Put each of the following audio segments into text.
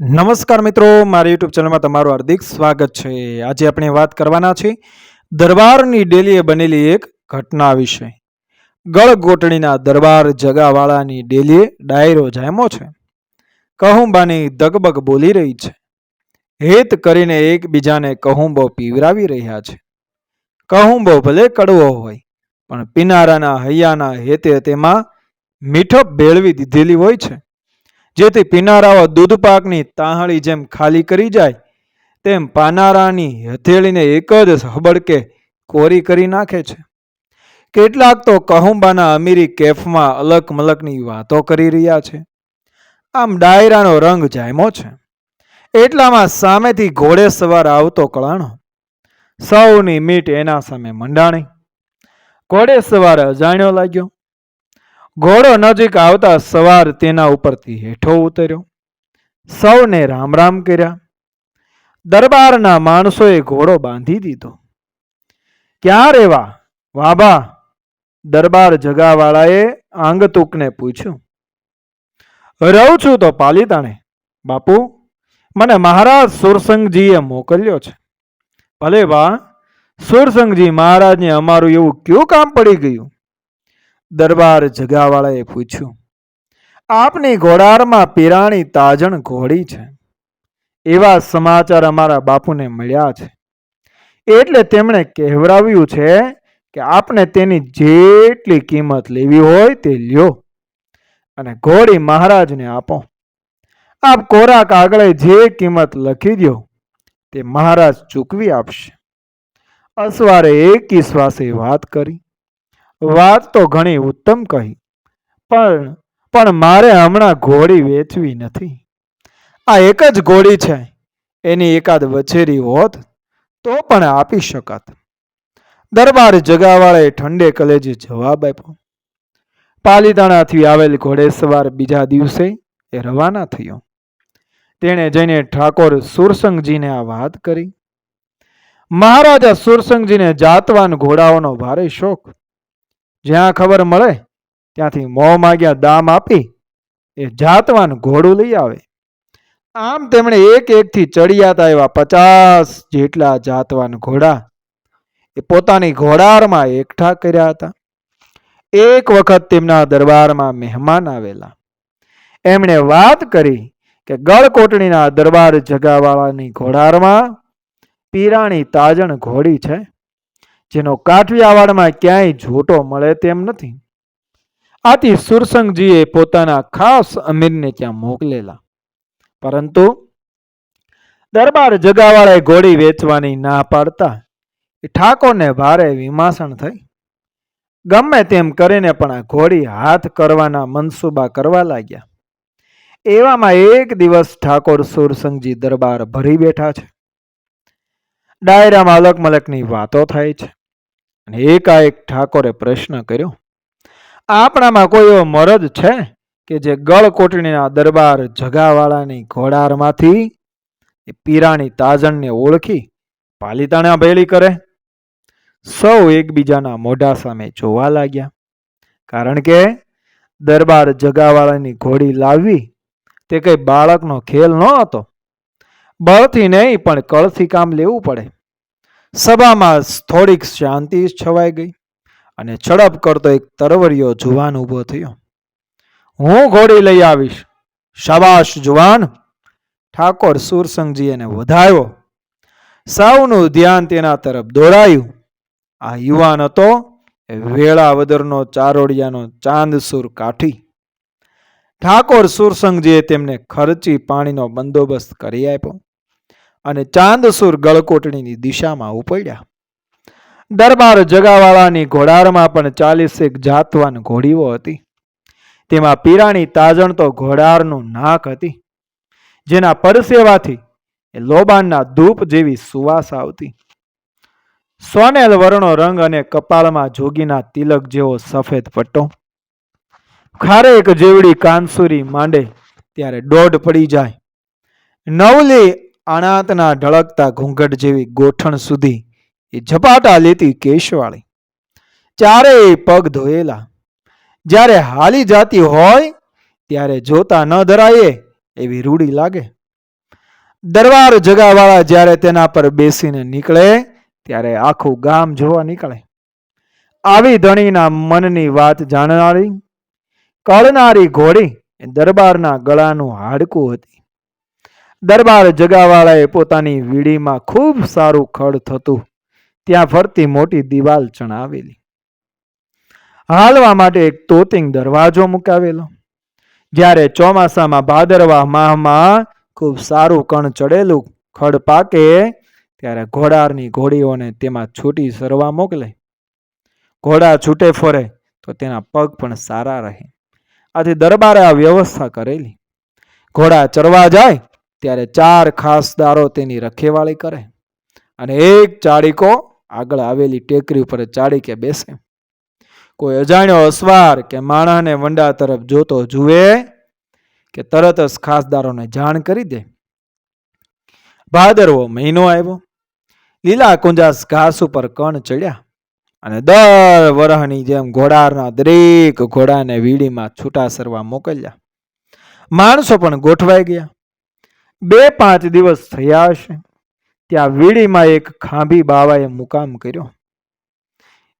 નમસ્કાર મિત્રો, મારી યુટ્યુબ ચેનલમાં તમારું હાર્દિક સ્વાગત છે. આજે આપણે વાત કરવાના છે દરબારની ડેલીએ બનેલી એક ઘટના વિશે. ગળગોટણીના દરબાર જગાવાળાની ડેલીએ ડાયરો જામ્યો છે. કહુંબાની દગબગ બોલી રહી છે. હેત કરીને એકબીજાને કહુંબો પીવરાવી રહ્યા છે. કહુંબો ભલે કડવો હોય, પણ પીનારાના હૈયાના હેતે તેમાં મીઠપ ભેળવી દીધેલી હોય છે. જેથી પીનારાઓ દૂધ પાકની તાહળી જેમ ખાલી કરી જાય, તેમ પાનારાની હથેળીને એક જ હબડકે કોરી કરી નાખે છે. કેટલાક તો કહુંબાના અમીરી કેફમાં અલક મલકની વાતો કરી રહ્યા છે. આમ ડાયરાનો રંગ જાયમો છે. એટલામાં સામેથી ઘોડે સવાર આવતો કળાણો. સૌની મીટ એના સામે મંડાણી. ઘોડે સવાર અજાણ્યો લાગ્યો. ઘોડો નજીક આવતા સવાર તેના ઉપરથી હેઠો ઉતર્યો. સૌને રામ રામ કર્યા. દરબારના માણસોએ ઘોડો બાંધી દીધો. ક્યાં રેવા વાબા દરબાર જગાવાળાએ આંગતુકને પૂછ્યું. રહું છું તો પાલિતાણે બાપુ, મને મહારાજ સુરસંગજીએ મોકલ્યો છે. ભલે વા સુરસંગજી મહારાજને અમારું એવું કયું કામ પડી ગયું? દરબાર જગાવાળાએ પૂછ્યું, આપની ઘોડારમાં પીરાણી તાજણ ઘોડી છે? એવા સમાચાર અમારા બાપુને મળ્યા છે. એટલે તેમણે કહેવરાવ્યું છે કે આપને તેની જેટલી કિંમત લેવી હોય તે લ્યો અને ઘોડી મહારાજને આપો. આપ કોરા કાગળે જે કિંમત લખી દો તે મહારાજ ચૂકવી આપશે. અસવારે એકી શ્વાસે વાત કરી. વાત તો ઘણી ઉત્તમ કહી, પણ પણ મારે હમણાં ઘોડી વેચવી નથી. આ એક જ ઘોડી છે, એની એકાદ વછેરી હોત તો પણ આપી શકત. દરબાર જગાવાળાએ ઠંડે કલેજે જવાબ આપ્યો. પાલીતાણાથી આવેલ ઘોડેસવાર બીજા દિવસે એ રવાના થયો. તેણે જઈને ઠાકોર સુરસંગજીને આ વાત કરી. મહારાજા સુરસંગજીને જાતવાન ઘોડાઓનો ભારે શોખ જ્યાં ખબર મળે, ત્યાંથી મોં માગ્યા દામ આપી, એ જાતવાન ઘોડું લઈ આવે. આમ તેમણે એક એકથી ચડિયાતા એવા પચાસ જેટલા જાતવાન ઘોડા, એ પોતાની ઘોડારમાં એકઠા કર્યા હતા. એક વખત તેમના દરબારમાં મહેમાન આવેલા. એમણે વાત કરી કે ગળકોટણીના દરબાર જગાવાળાની ઘોડારમાં પીરાણી તાજણ ઘોડી છે. જેનો કાઠિયાવાડમાં ક્યાંય જોટો મળે તેમ નથી. આથી સુરસંગજીએ પોતાના ખાસ અમીરને ત્યાં મોકલેલા. પરંતુ દરબાર જગાવાળાએ ઘોડી વેચવાની ના પાડતા ઠાકોરને ભારે વિમાસણ થઈ. ગમે તેમ કરીને પણ આ ઘોડી હાથ કરવાના મનસૂબા કરવા લાગ્યા. એવામાં એક દિવસ ઠાકોર સુરસંગજી દરબાર ભરી બેઠા છે. ડાયરામાં અલગ મલકની વાતો થાય છે. અને એકાએક ઠાકોરે પ્રશ્ન કર્યો, આપણામાં કોઈ એવો મરદ છે કે જે ગળકોટણીના દરબાર જગાવાળાની ઘોડારમાંથી એ પીરાણી તાજણને ઓળખી પાલિતાણા ભેળી કરે? સૌ એકબીજાના મોઢા સામે જોવા લાગ્યા, કારણ કે દરબાર જગાવાળાની ઘોડી લાવવી તે કઈ બાળકનો ખેલ ન હતો બળથી નહીં, પણ કળથી કામ લેવું પડે. સભામાં થોડીક શાંતિ છવાઈ ગઈ અને છડપ કરતો એક તરવરિયો જુવાન ઊભો થયો. હું ઘોડી લઈ આવીશ, શાબાશ જુવાન. ઠાકોર સુરસંગજી એને વધાયો સૌનું ધ્યાન તેના તરફ દોરાયું આ યુવાન હતો એ વેળાવદરનો ચારોડિયાનો ચાંદસુર કાઠી. ઠાકોર સુરસંગજીએ તેમને ખર્ચી પાણીનો બંદોબસ્ત કરી આપ્યો. અને ચાંદસુર ગળકોટણીની દિશામાં ઉપડ્યા. દરબાર જગાવાળાની ઘોડારમાં પણ ચાલીસેક જાતવાન ઘોડીઓ હતી. તેમાં પીરાણી તાજણ તો ઘોડારનું નાક હતી. જેના પરસેવાથી એ લોબાનના ધૂપ જેવી સુવાસ આવતી. સોનેલ વર્ણો રંગ અને કપાળમાં જોગીના તિલક જેવો સફેદ પટ્ટો. ખારેક જેવડી કાનસુરી માંડે ત્યારે દોઢ પડી જાય. નવલી અણાતના ઢળકતા ઘૂંઘટ જેવી ગોઠણ સુધી એ ઝપાટા લેતી કેશવાળી. ચારેય પગ ધોયેલા. જ્યારે હાલી જાતી હોય, ત્યારે જોતા ન ધરાયે એવી રૂડી લાગે. દરબાર જગાવાળા જ્યારે તેના પર બેસીને નીકળે, ત્યારે આખું ગામ જોવા નીકળે. આવી ધણીના મનની વાત જાણનારી કળનારી ઘોડી એ દરબારના ગળાનું હાડકું હતી. દરબાર જગાવાળાએ પોતાની વીડીમાં ખૂબ સારું ખડ થતું. ત્યાં ફરતી મોટી દિવાલ ચણાવેલી. હાલવા માટે એક તોતિંગ દરવાજો મુકાવેલો. જ્યારે ચોમાસામાં ભાદરવા માહમાં ખૂબ સારું કણ ચડેલું ખડ પાકે, ત્યારે ઘોડારની ઘોડીઓને તેમાં છૂટી સરવા મોકલે. ઘોડા છૂટે ફરે, તો તેના પગ પણ સારા રહે. આથી દરબારે આ વ્યવસ્થા કરેલી. ઘોડા ચરવા જાય ત્યારે ચાર ખાસદારો તેની રખેવાળી કરે અને એક ચાડીકો આગળ આવેલી ટેકરી ઉપર ચાડી કે બેસે. કોઈ અજાણ્યો અસવાર કે માણસને વંડા તરફ જોતો જુએ કે તરત જ ખાસદારોને જાણ કરી દે. ભાદરવો મહિનો આવ્યો. લીલા કુંજાસ ઘાસ ઉપર કણ ચડ્યા અને દર વરહની જેમ ઘોડાના દરેક ઘોડાને વીડીમાં છૂટા સરવા મોકલ્યા. માણસો પણ ગોઠવાઈ ગયા. બે પાંચ દિવસ થયા હશે, ત્યાં વીડીમાં એક ખાંભી બાવાએ મુકામ કર્યો.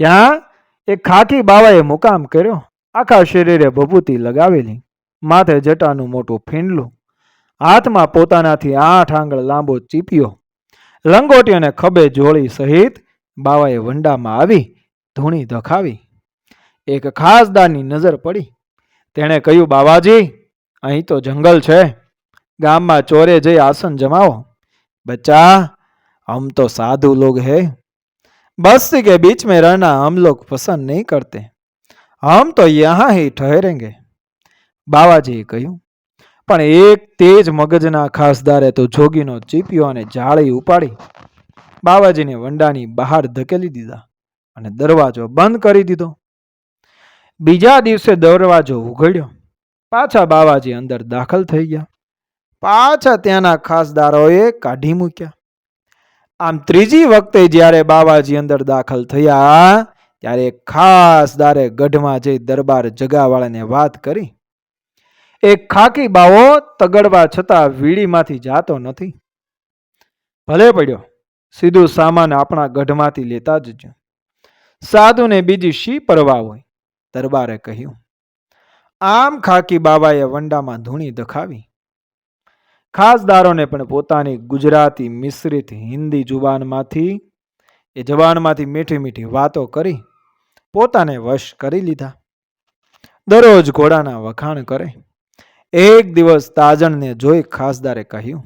ત્યાં એક ખાખી બાવાએ મુકામ કર્યો. આખા શરીરે ભભૂતિ લગાવેલી, માથે જટાનું મોટું ફીંડલું, હાથમાં પોતાનાથી આઠ આંગળ લાંબો ચીપિયો લંગોટી અને ખભે જોળી સહિત બાવાએ વંડામાં આવી, ધૂણી ધખાવી. એક ખાસદારની નજર પડી. તેણે કહ્યું, બાવાજી, અહીં તો જંગલ છે. ગામમાં ચોરે જઈ આસન જમાવો બચ્ચા हम तो साधु लोग हैं बस्ती के बीच में रहना हम लोग पसंद नहीं करते हम तो यहाँ ही ठहरेंगे બાવાજીએ કહ્યું પણ એક તેજ મગજના ખાસદારે તો જોગીનો ચીપિયો અને જાળી ઉપાડી બાવાજીને વંડાની બહાર ધકેલી દીધા અને દરવાજો બંધ કરી દીધો બીજા દિવસે દરવાજો ઉઘડ્યો પાછા બાવાજી અંદર દાખલ થઈ ગયા પાછા ત્યાંના ખાસદારોએ કાઢી મૂક્યા. આમ ત્રીજી વખતે જ્યારે બાવાજી અંદર દાખલ થયા, ત્યારે ખાસદારે ગઢમાં જઈ દરબાર જગાવાળાને વાત કરી. એક ખાકી બાવો તગડવા છતાં વીડીમાંથી જાતો નથી. ભલે પડ્યો, સીધું સામાન આપણા ગઢમાંથી લેતા જજો. સાધુને બીજી શી પરવા હોય? દરબારે કહ્યું. આમ ખાકી બાબાએ વંડામાં ધૂણી દખાવી. ખાસદારોને પણ પોતાની ગુજરાતી મિશ્રિત હિન્દી જુબાનમાંથી, એ જબાનમાંથી મીઠી મીઠી વાતો કરી, પોતાને વશ કરી લીધા. દરરોજ ઘોડાના વખાણ કરે. એક દિવસ તાજણને જોઈ ખાસદારે કહ્યું,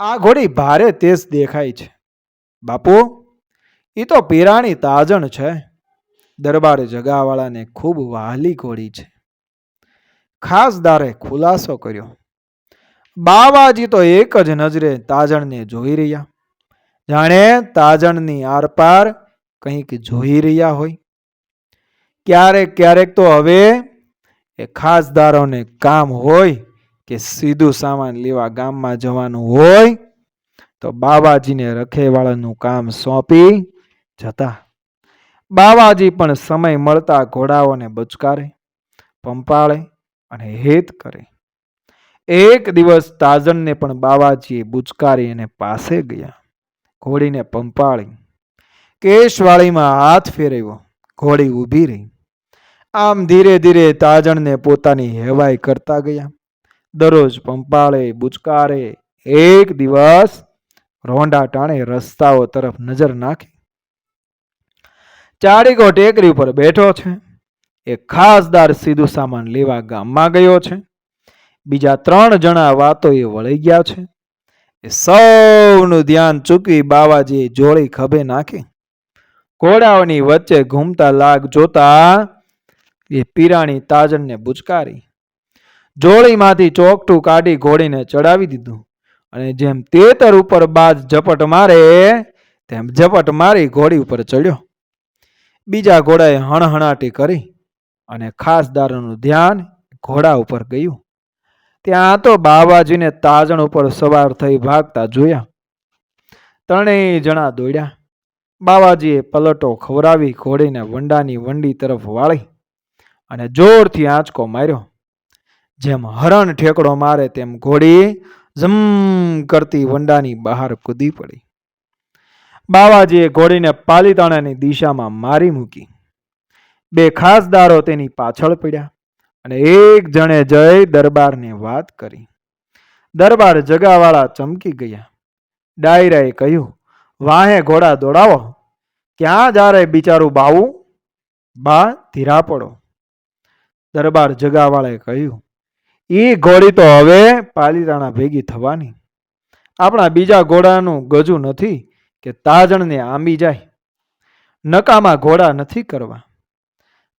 આ ઘોડી ભારે તેજ દેખાય છે. બાપુ એ તો પીરાણી તાજણ છે. દરબારે જગાવાળાને ખૂબ વહાલી ઘોડી છે. ખાસદારે ખુલાસો કર્યો. બાવાજી તો એક જ નજરે તાજણને જોઈ રહ્યા. જાણે તાજણની આરપાર કંઈક જોઈ રહ્યા હોય. ક્યારેક ક્યારેક તો હવે એ ખાસદારોને કામ હોય કે સીધું સામાન લેવા ગામમાં જવાનું હોય, તો બાવાજીને રખેવાળાનું કામ સોંપી જતા. બાવાજી પણ સમય મળતા ઘોડાઓને બચકારે, પંપાળે અને હેત કરે. એક દિવસ તાજણને પણ બાવાજીએ બુચકારી અને પાસે ગયા. ઘોડીને પંપાળી. કેશવાળીમાં હાથ ફેરવ્યો. ઘોડી ઊભી રહી. આમ ધીરે ધીરે તાજણને પોતાની હેવાઈ કરતા ગયા. દરરોજ પંપાળે, બુચકારે, એક દિવસ રોંડા ટાણે રસ્તાઓ તરફ નજર નાખી. ચારીકો ટેકરી ઉપર બેઠો છે. એક ખાસદાર સીધું સામાન લેવા ગામમાં ગયો છે. બીજા ત્રણ જણા વાતો એ વળી ગયા છે. એ સૌનું ધ્યાન ચૂકવી બાવાજીએ જોડી ખભે નાખી. ઘોડાઓની વચ્ચે ઘૂમતા લાગ જોતા એ પીરાણી તાજણને બુચકારી. જોડીમાંથી ચોકઠું કાઢી ઘોડીને ચડાવી દીધું અને જેમ તેતર ઉપર બાજ ઝપટ મારે, તેમ ઝપટ મારી ઘોડી ઉપર ચડ્યો. બીજા ઘોડાએ હણહણાટી કરી અને ખાસદારોનું ધ્યાન ઘોડા ઉપર ગયું. ત્યાં તો બાબાજીને તાજણ ઉપર સવાર થઈ ભાગતા જોયા. ત્રણેય જણા દોડ્યા. બાવાજીએ પલટો ખવડાવી ઘોડીને વંડાની વંડી તરફ વાળી અને જોરથી આંચકો માર્યો. જેમ હરણ ઠેકડો મારે તેમ ઘોડી ઝમ કરતી વંડાની બહાર કૂદી પડી. બાવાજીએ ઘોડીને પાલીતાણાની દિશામાં મારી મૂકી. બે ખાસદારો તેની પાછળ પડ્યા. અને એક જણે જઈ દરબારને વાત કરી. દરબાર જગાવાળા ચમકી ગયા. ડાયરાએ કહ્યું, વાહે ઘોડા દોડાવો. ક્યાં જારે બિચારું બાવું? બા, ધીરા પડો. દરબાર જગાવાળાએ કહ્યું, ઈ ઘોડી તો હવે પાલીતાણા ભેગી થવાની. આપણા બીજા ઘોડાનું ગજુ નથી કે તાજણને આંબી જાય. નકામાં ઘોડા નથી કરવા.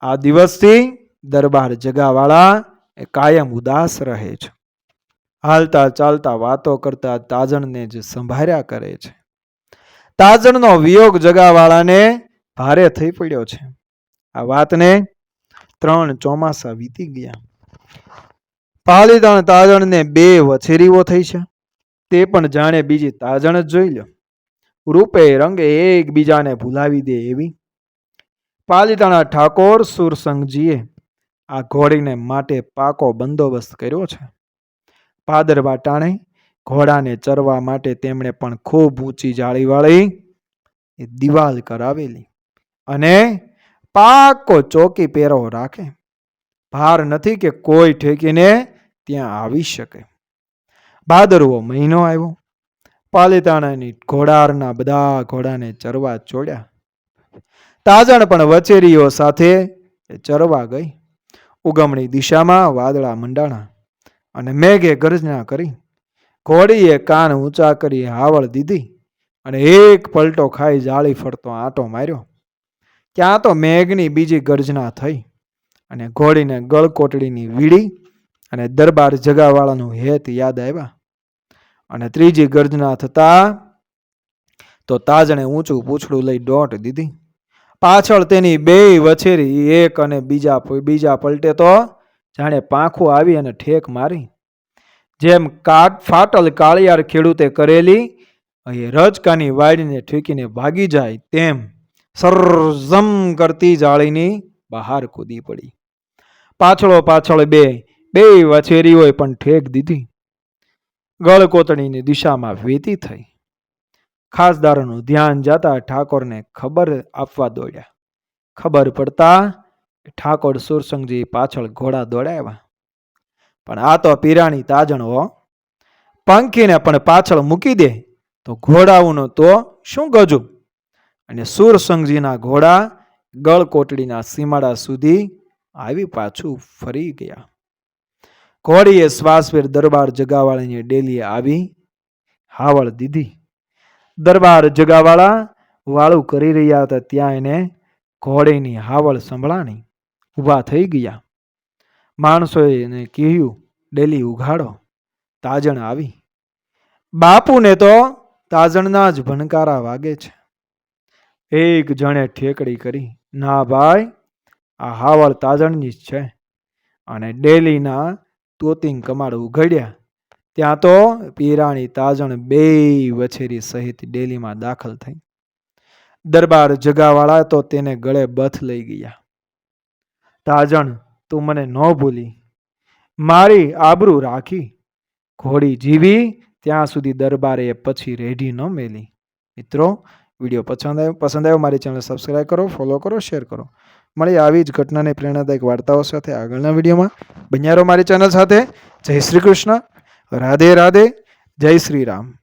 આ દિવસથી દરબાર જગાવાળા એ કાયમ ઉદાસ રહે છે. હાલતા ચાલતા વાતો કરતા તાજણને જ સંભાળ્યા કરે છે. તાજણનો વિયોગ જગાવાળાને ભારે થઈ પડ્યો છે. આ વાતને ત્રણ ચોમાસા વીતી ગયા. પાલીતાણ તાજણને બે વછેરીઓ થઈ છે. તે પણ જાણે બીજી તાજણ જ જોઈ લો. રૂપે રંગે એકબીજાને ભૂલાવી દે એવી. પાલીતાણા ઠાકોર સુરસંગજીએ આ ઘોડીને માટે પાકો બંદોબસ્ત કર્યો છે. પાદરવા ટાણે ઘોડાને ચરવા માટે તેમણે પણ ખૂબ ઊંચી જાળીવાળી એ દિવાલ કરાવેલી અને પાકો ચોકી પહેરો રાખે. ભાર નથી કે કોઈ ઠેકીને ત્યાં આવી શકે. ભાદરવો મહિનો આવ્યો. પાલિતાણાની ઘોડારના બધા ઘોડાને ચરવા ચોડ્યા. તાજણ પણ વચેરીઓ સાથે ચરવા ગઈ. ઉગમણી દિશામાં વાદળા મંડાણા અને મેઘે ગર્જના કરી, ઘોડીએ કાન ઊંચા કરી હાવળ દીધી અને એક પલટો ખાઈ જાળી ફરતો આંટો માર્યો. ત્યાં તો મેઘની બીજી ગર્જના થઈ અને ઘોડીને ગળકોટડીની વીડી અને દરબાર જગાવાળાનું હેત યાદ આવ્યા. અને ત્રીજી ગર્જના થતા તો તાજણે ઊંચું પૂછડું લઈ દોટ દીધી. પાછળ તેની બે વછેરી, એક અને બીજા બીજા પલટે તો જાણે પાંખું આવી અને ઠેક મારી. જેમ કાટ, ફાટલ કાળિયાર ખેડૂતે કરેલી, અહીં રજકાની વાડીને ઠેકીને ભાગી જાય તેમ સરઝમ કરતી જાળીની બહાર કૂદી પડી. પાછળો પાછળ બે બે વછેરીઓએ પણ ઠેક દીધી. ગળકોતણીની દિશામાં વેતી થઈ. ખાસદારોનું ધ્યાન જતા ઠાકોરને ખબર આપવા દોડ્યા. ખબર પડતા ઠાકોર સુરસંગજી પાછળ ઘોડા દોડાવ્યા. પણ આ તો પીરાણી તાજણ હો. પંખીને પણ પાછળ મૂકી દે. તો ઘોડાઓનું તો શું ગજું? અને સુરસંગજીના ઘોડા ગળકોટડીના સીમાડા સુધી આવી પાછું ફરી ગયા. ઘોડીએ શ્વાસભેર દરબાર જગાવાળાની ડેલીએ આવી હાવળ દીધી. દરબાર જગાવાળા વાળું કરી રહ્યા હતા. ત્યાં એને ઘોડેની હાવળ સંભળાણી ઊભા થઈ ગયા. માણસોએ એને કહ્યું, ડેલી ઉઘાડો. તાજણ આવી. બાપુને તો તાજણના જ ભણકારા વાગે છે. એક જણે ઠેકડી કરી, ના ભાઈ, આ હાવળ તાજણની જ છે. અને ડેલીના તોતિંગ કમાડ ઉઘડ્યા. ત્યાં તો પીરાણી તાજણ બે વછેરી સહિત ડેલીમાં દાખલ થઈ. દરબાર જગાવાળા તો તેને ગળે બથ લઈ ગયા. તાજણ, તું મને ન ભૂલી. મારી આબરૂ રાખી. ઘોડી જીવી, ત્યાં સુધી દરબારે પછી રેઢી ન મેલી. મિત્રો, વીડિયો પસંદ આવ્યો પસંદ આવ્યો, મારી ચેનલ સબસ્ક્રાઈબ કરો ફોલો કરો શેર કરો. મળી આવી જ ઘટનાને પ્રેરણાદાયક વાર્તાઓ સાથે આગળના વિડીયોમાં. બન્યારો મારી ચેનલ સાથે. જય શ્રી કૃષ્ણ. રાધે રાધે જય શ્રી રામ.